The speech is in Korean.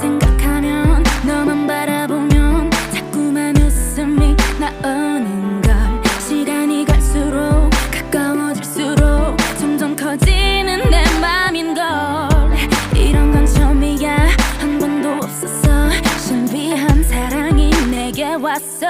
생각하면 너만 바라보면 자꾸만 웃음이 나오는 걸. 시간이 갈수록 가까워질수록 점점 커지는 내 맘인 걸. 이런 건 처음이야. 한 번도 없었어. 신비한 사랑이 내게 왔어.